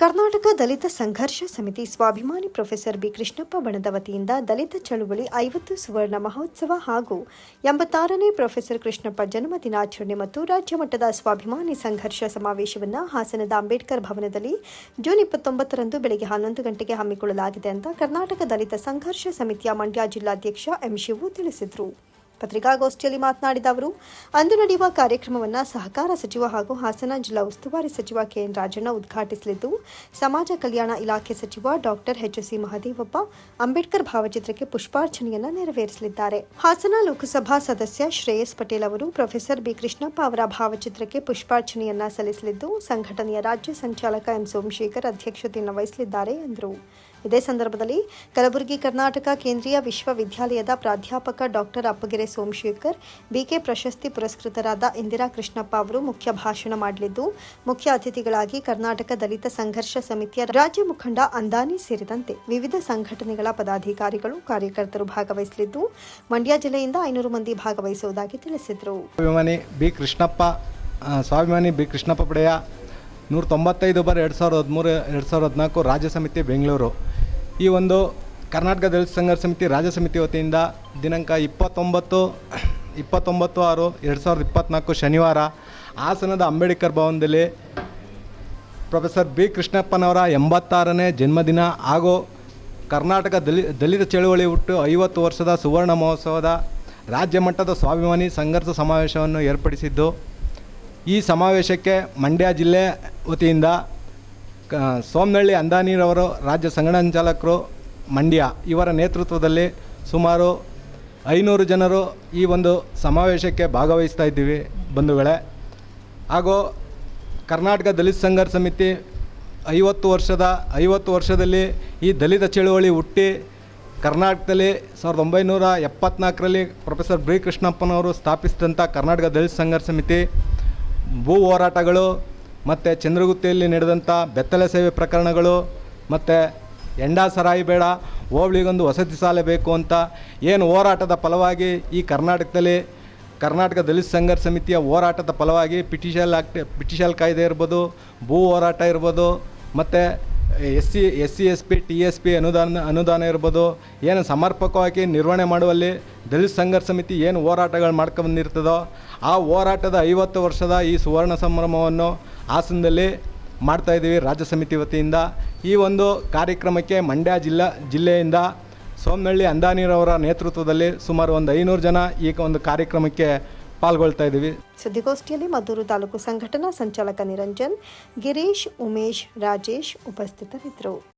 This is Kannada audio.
ಕರ್ನಾಟಕ ದಲಿತ ಸಂಘರ್ಷ ಸಮಿತಿ ಸ್ವಾಭಿಮಾನಿ ಪ್ರೊಫೆಸರ್ ಬಿ ಕೃಷ್ಣಪ್ಪ ಬಣದ ವತಿಯಿಂದ ದಲಿತ ಚಳುವಳಿ ಐವತ್ತು ಸುವರ್ಣ ಮಹೋತ್ಸವ ಹಾಗೂ ಎಂಬತ್ತಾರನೇ ಪ್ರೊಫೆಸರ್ ಕೃಷ್ಣಪ್ಪ ಜನ್ಮ ದಿನಾಚರಣೆ ಮತ್ತು ರಾಜ್ಯ ಮಟ್ಟದ ಸ್ವಾಭಿಮಾನಿ ಸಂಘರ್ಷ ಸಮಾವೇಶವನ್ನು ಹಾಸನದ ಅಂಬೇಡ್ಕರ್ ಭವನದಲ್ಲಿ ಜೂನ್ ಇಪ್ಪತ್ತೊಂಬತ್ತರಂದು ಬೆಳಗ್ಗೆ ಹನ್ನೊಂದು ಗಂಟೆಗೆ ಹಮ್ಮಿಕೊಳ್ಳಲಾಗಿದೆ ಅಂತ ಕರ್ನಾಟಕ ದಲಿತ ಸಂಘರ್ಷ ಸಮಿತಿಯ ಮಂಡ್ಯ ಜಿಲ್ಲಾಧ್ಯಕ್ಷ ಎಂ ಶಿವು ತಿಳಿಸಿದರು. ಪತ್ರಿಕಾಗೋಷ್ಠಿಯಲ್ಲಿ ಮಾತನಾಡಿದ ಅವರು, ಅಂದು ನಡೆಯುವ ಕಾರ್ಯಕ್ರಮವನ್ನು ಸಹಕಾರ ಸಚಿವ ಹಾಗೂ ಹಾಸನ ಜಿಲ್ಲಾ ಉಸ್ತುವಾರಿ ಸಚಿವ ಕೆಎನ್ ರಾಜಣ್ಣ ಉದ್ಘಾಟಿಸಲಿದ್ದು, ಸಮಾಜ ಕಲ್ಯಾಣ ಇಲಾಖೆ ಸಚಿವ ಡಾಕ್ಟರ್ ಎಚ್ಎಸ್ಸಿ ಮಹದೇವಪ್ಪ ಅಂಬೇಡ್ಕರ್ ಭಾವಚಿತ್ರಕ್ಕೆ ಪುಷ್ಪಾರ್ಚನೆಯನ್ನು ನೆರವೇರಿಸಲಿದ್ದಾರೆ. ಹಾಸನ ಲೋಕಸಭಾ ಸದಸ್ಯ ಶ್ರೇಯಸ್ ಪಟೇಲ್ ಅವರು ಪ್ರೊಫೆಸರ್ ಬಿ ಕೃಷ್ಣಪ್ಪ ಅವರ ಭಾವಚಿತ್ರಕ್ಕೆ ಪುಷ್ಪಾರ್ಚನೆಯನ್ನ ಸಲ್ಲಿಸಲಿದ್ದು, ಸಂಘಟನೆಯ ರಾಜ್ಯ ಸಂಚಾಲಕ ಎಂ ಸೋಮಶೇಖರ್ ಅಧ್ಯಕ್ಷತೆಯನ್ನು ವಹಿಸಲಿದ್ದಾರೆ ಎಂದರು. ಇದೇ ಸಂದರ್ಭದಲ್ಲಿ ಕಲಬುರಗಿ ಕರ್ನಾಟಕ ಕೇಂದ್ರೀಯ ವಿಶ್ವವಿದ್ಯಾಲಯದ ಪ್ರಾಧ್ಯಾಪಕ ಡಾಕ್ಟರ್ ಅಪ್ಪಗೆರೆ ಸೋಮಶೇಖರ್, ಬಿಕೆ ಪ್ರಶಸ್ತಿ ಪುರಸ್ಕೃತರಾದ ಇಂದಿರಾ ಕೃಷ್ಣಪ್ಪ ಅವರು ಮುಖ್ಯ ಭಾಷಣ ಮಾಡಲಿದ್ದು, ಮುಖ್ಯ ಅತಿಥಿಗಳಾಗಿ ಕರ್ನಾಟಕ ದಲಿತ ಸಂಘರ್ಷ ಸಮಿತಿಯ ರಾಜ್ಯ ಮುಖಂಡ ಅಂದಾನಿ ಸೇರಿದಂತೆ ವಿವಿಧ ಸಂಘಟನೆಗಳ ಪದಾಧಿಕಾರಿಗಳು, ಕಾರ್ಯಕರ್ತರು ಭಾಗವಹಿಸಲಿದ್ದು, ಮಂಡ್ಯ ಜಿಲ್ಲೆಯಿಂದ ಐನೂರು ಮಂದಿ ಭಾಗವಹಿಸುವುದಾಗಿ ತಿಳಿಸಿದರು. ಸ್ವಾಭಿಮಾನಿ ಬಿ ಕೃಷ್ಣಪ್ಪ ಸ್ವಾಭಿಮಾನಿ ಬಿ ಕೃಷ್ಣಪ್ಪ ಪಡೆಯ ನೂರ ತೊಂಬತ್ತೈದು ಬಾರ್ ಎರಡು ಸಾವಿರದ ಹದಿಮೂರು ಎರಡು ಸಾವಿರದ ಹದಿನಾಲ್ಕು ರಾಜ್ಯ ಸಮಿತಿ ಬೆಂಗಳೂರು. ಈ ಒಂದು ಕರ್ನಾಟಕ ದಲಿತ ಸಂಘರ್ಷ ಸಮಿತಿ, ರಾಜ್ಯ ಸಮಿತಿ ವತಿಯಿಂದ ದಿನಾಂಕ ಇಪ್ಪತ್ತೊಂಬತ್ತು ಇಪ್ಪತ್ತೊಂಬತ್ತು ಆರು, ಎರಡು ಸಾವಿರದ ಇಪ್ಪತ್ತ್ನಾಲ್ಕು ಶನಿವಾರ ಹಾಸನದ ಅಂಬೇಡ್ಕರ್ ಭವನದಲ್ಲಿ ಪ್ರೊಫೆಸರ್ ಬಿ ಕೃಷ್ಣಪ್ಪನವರ ಎಂಬತ್ತಾರನೇ ಜನ್ಮದಿನ ಹಾಗೂ ಕರ್ನಾಟಕ ದಲಿ, ದಲಿತ ಚಳುವಳಿ ಹುಟ್ಟು ಐವತ್ತು ವರ್ಷದ ಸುವರ್ಣ ಮಹೋತ್ಸವದ ರಾಜ್ಯ ಮಟ್ಟದ ಸ್ವಾಭಿಮಾನಿ ಸಂಘರ್ಷ ಸಮಾವೇಶವನ್ನು ಏರ್ಪಡಿಸಿದ್ದು, ಈ ಸಮಾವೇಶಕ್ಕೆ ಮಂಡ್ಯ ಜಿಲ್ಲೆ ವತಿಯಿಂದ ಸೋಮನಹಳ್ಳಿ ಅಂದಾನಿರವರು, ರಾಜ್ಯ ಸಂಘಟನಾ ಚಾಲಕರು ಮಂಡ್ಯ, ಇವರ ನೇತೃತ್ವದಲ್ಲಿ ಸುಮಾರು ಐನೂರು ಜನರು ಈ ಒಂದು ಸಮಾವೇಶಕ್ಕೆ ಭಾಗವಹಿಸ್ತಾ ಇದ್ದೀವಿ ಬಂಧುಗಳೇ. ಹಾಗೂ ಕರ್ನಾಟಕ ದಲಿತ ಸಂಘರ್ಷ ಸಮಿತಿ ಐವತ್ತು ವರ್ಷದ, ಐವತ್ತು ವರ್ಷದಲ್ಲಿ ಈ ದಲಿತ ಚಳುವಳಿ ಹುಟ್ಟಿ ಕರ್ನಾಟಕದಲ್ಲಿ ಸಾವಿರದ ಒಂಬೈನೂರ ಎಪ್ಪತ್ನಾಲ್ಕರಲ್ಲಿ ಪ್ರೊಫೆಸರ್ ಬಿ ಕೃಷ್ಣಪ್ಪನವರು ಸ್ಥಾಪಿಸಿದಂಥ ಕರ್ನಾಟಕ ದಲಿತ ಸಂಘರ್ಷ ಸಮಿತಿ. ಭೂ ಹೋರಾಟಗಳು ಮತ್ತು ಚಂದ್ರಗುತ್ತಿಯಲ್ಲಿ ನಡೆದಂಥ ಬೆತ್ತಲೆ ಸೇವೆ ಪ್ರಕರಣಗಳು, ಮತ್ತು ಎಂಡ ಸರಾಯಿ ಬೇಡ, ಹೋಬಳಿಗೊಂದು ವಸತಿ ಶಾಲೆ ಬೇಕು ಅಂತ ಏನು ಹೋರಾಟದ ಫಲವಾಗಿ ಈ ಕರ್ನಾಟಕದಲ್ಲಿ ಕರ್ನಾಟಕ ದಲಿತ ಸಂಘರ್ಷ ಸಮಿತಿಯ ಹೋರಾಟದ ಫಲವಾಗಿ ಪಿಟಿಷಲ್ ಆಕ್ಟ್ ಪಿಟಿಷಲ್ ಕಾಯ್ದೆ ಇರ್ಬೋದು, ಭೂ ಹೋರಾಟ ಇರ್ಬೋದು, ಮತ್ತು S C S C S P T S P ಅನುದಾನ ಅನುದಾನ ಇರ್ಬೋದು, ಏನು ಸಮರ್ಪಕವಾಗಿ ನಿರ್ವಹಣೆ ಮಾಡುವಲ್ಲಿ ದಲಿತ ಸಂಘರ್ಷ ಸಮಿತಿ ಏನು ಹೋರಾಟಗಳು ಮಾಡ್ಕೊಂಬಂದಿರ್ತದೋ ಆ ಹೋರಾಟದ ಐವತ್ತು ವರ್ಷದ ಈ ಸುವರ್ಣ ಸಂಭ್ರಮವನ್ನು ಹಾಸನದಲ್ಲಿ ಮಾಡ್ತಾಯಿದ್ದೀವಿ ರಾಜ್ಯ ಸಮಿತಿ ವತಿಯಿಂದ. ಈ ಒಂದು ಕಾರ್ಯಕ್ರಮಕ್ಕೆ ಮಂಡ್ಯ ಜಿಲ್ಲಾ, ಜಿಲ್ಲೆಯಿಂದ ಸೋಮನಹಳ್ಳಿ ಅಂದಾನಿರವರ ನೇತೃತ್ವದಲ್ಲಿ ಸುಮಾರು ಒಂದು ಐನೂರು ಜನ ಈ ಒಂದು ಕಾರ್ಯಕ್ರಮಕ್ಕೆ ಪಾಲ್ಗೊಳ್ತಾ ಇದ್ದೀವಿ. ಸುದ್ದಿಗೋಷ್ಠಿಯಲ್ಲಿ ಮದ್ದೂರು ತಾಲೂಕು ಸಂಘಟನಾ ಸಂಚಾಲಕ ನಿರಂಜನ್, ಗಿರೀಶ್, ಉಮೇಶ್, ರಾಜೇಶ್ ಉಪಸ್ಥಿತರಿದ್ದರು.